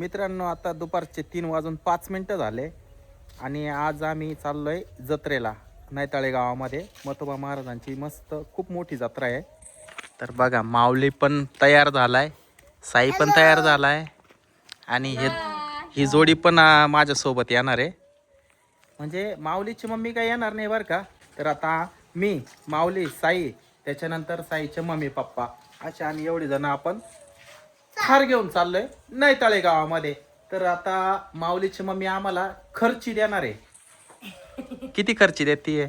मित्रांनो आता दुपारचे तीन वाजून पाच मिनटं झाले आणि आज आम्ही चाललोय जत्रेला नैताळे गावामध्ये. मतोबा महाराजांची मस्त खूप मोठी जत्रा आहे. तर बघा माऊली पण तयार झालाय साई पण तयार झालाय. आणि हे ही जोडी पण आ, माझ्यासोबत येणार आहे. म्हणजे माऊलीची मम्मी काय येणार नाही बरं का? तर आता मी माऊली साई त्याच्यानंतर साईचे मम्मी पप्पा अशा आणि एवढे जण आपण थार घेऊन चाललोय. नैताळे गावामध्ये तर आता माऊलीची मम्मी आम्हाला खर्ची देणार आहे. किती खर्ची देते?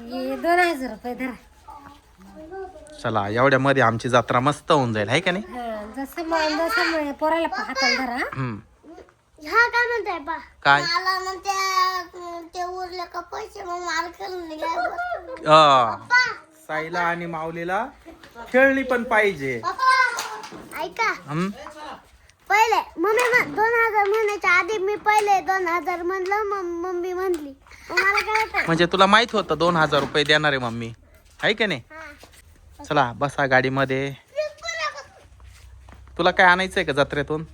हे दोन हजार रुपये धरा. चला एवढ्यामध्ये आमची जत्रा मस्त होऊन जाईल आहे का नाही? हा, जसं जसं पोराला हाताला धरा हम्म. हा काय म्हणताय बा? काय? मला मग त्या ते उरले का पैसे मग मला करून निघाय अ, साईला आणि माऊलीला खेळणी पण पाहिजे. पप्पा. ऐका. हम्म? पहिले मम्मी म्हण- दोन हजार म्हणायच्या आधी मी पहिले दोन हजार म्हणलं मग मम्मी म्हणली. मग मला काय होतं म्हणजे तुला माहीत होतं दोन हजार रुपये देणार आहे मम्मी. आहे का नाही? चला बसा गाडीमध्ये. तुला काय आणायचंय का जत्रेतून?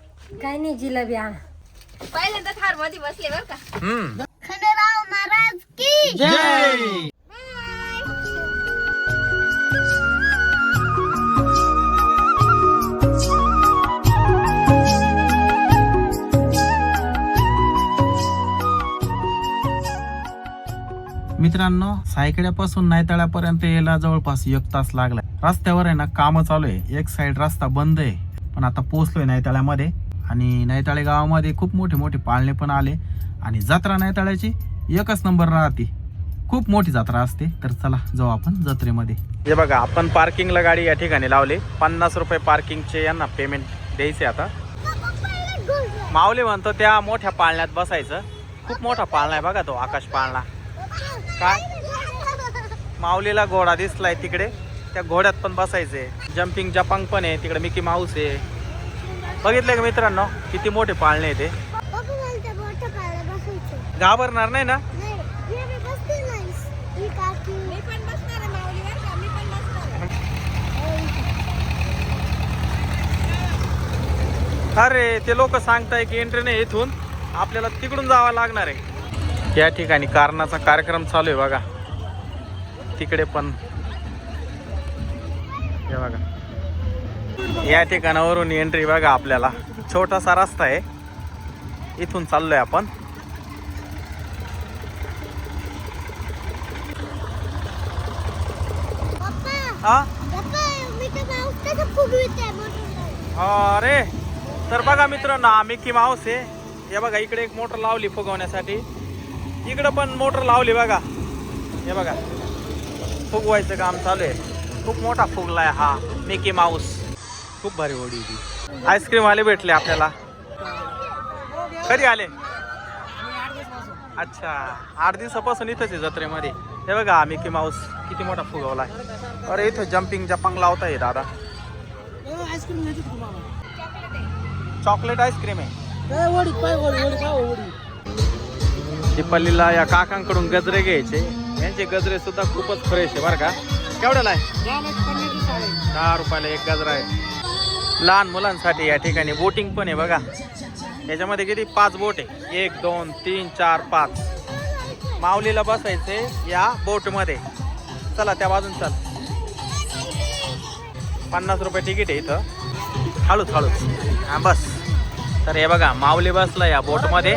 काय नाही जिलेबी आण. पहिल्यांदा थारमध्ये बसले बर का. हम्म. मित्रांनो सायकड्यापासून नायतळ्यापर्यंत यायला जवळपास एक तास लागलाय रस्त्यावर आहे ना कामं चालू आहे. एक साईड रस्ता बंद आहे. पण आता पोहोचलोय नायतळ्यामध्ये आणि नायताळे गावामध्ये खूप मोठे मोठे पाळणे पण आले. आणि जत्रा नायताळ्याची एकच नंबर राहते. खूप मोठी जत्रा असते. तर चला जाऊ आपण जत्रेमध्ये. हे बघा आपण पार्किंगला गाडी या ठिकाणी लावली. पन्नास रुपये पार्किंगचे यांना पेमेंट द्यायचे आता. माऊली म्हणतो त्या मोठ्या पाळण्यात बसायचं. खूप मोठा पाळणा आहे बघा तो आकाश पाळणा. काय माऊलीला घोडा दिसलाय तिकडे. त्या घोड्यात पण बसायचे जम्पिंग जपांग पण आहे. तिकडे मिकी माऊस आहे. बघितलं का मित्रांनो? किती मोठे पाळणे आहे ते घाबरणार नाही ना? अरे ते लोक सांगताय की एंट्री नाही इथून. आपल्याला तिकडून जावं लागणार आहे. या ठिकाणी कारणाचा कार्यक्रम चालू आहे बघा. तिकडे पण. हे बघा. या ठिकाणावरून एंट्री बघा आपल्याला. छोटासा रस्ता आहे. इथून चाललोय आपण. हा अरे तर बघा मित्रांनो हा मिकी माऊस आहे. हे बघा इकडे एक मोटर लावली फुगवण्यासाठी. इकडं पण मोटर लावली बघा. हे बघा. फुगवायचं काम चालू आहे. खूप मोठा फुगलाय हा मिकी माऊस. खूप भारी होडी ती आईस्क्रीम आले भेटले आपल्याला. कधी आले? अच्छा. आठ दिवसापासून इथंच आहे जत्रेमध्ये. हे बघा मिकी माऊस. किती मोठा फुगवलाय. अरे इथं जम्पिंग जपांग लावताय दादा. चॉकलेट आईस्क्रीम आहे. दिपालीला या काकांकडून गजरे घ्यायचे. यांचे गजरे सुद्धा खूपच फ्रेश आहे बरं का? केवढ्याला आहे दहा रुपयाला एक गजरा आहे. लहान मुलांसाठी या ठिकाणी बोटिंग पण आहे बघा. याच्यामध्ये किती? पाच बोट आहे. एक दोन तीन चार पाच. माऊलीला बसायचे या बोटमध्ये. चला त्या बाजून चल. पन्नास रुपये तिकीट आहे इथं. हळूच हळूच. हां बस. तर हे बघा माऊली बसला या बोटमध्ये.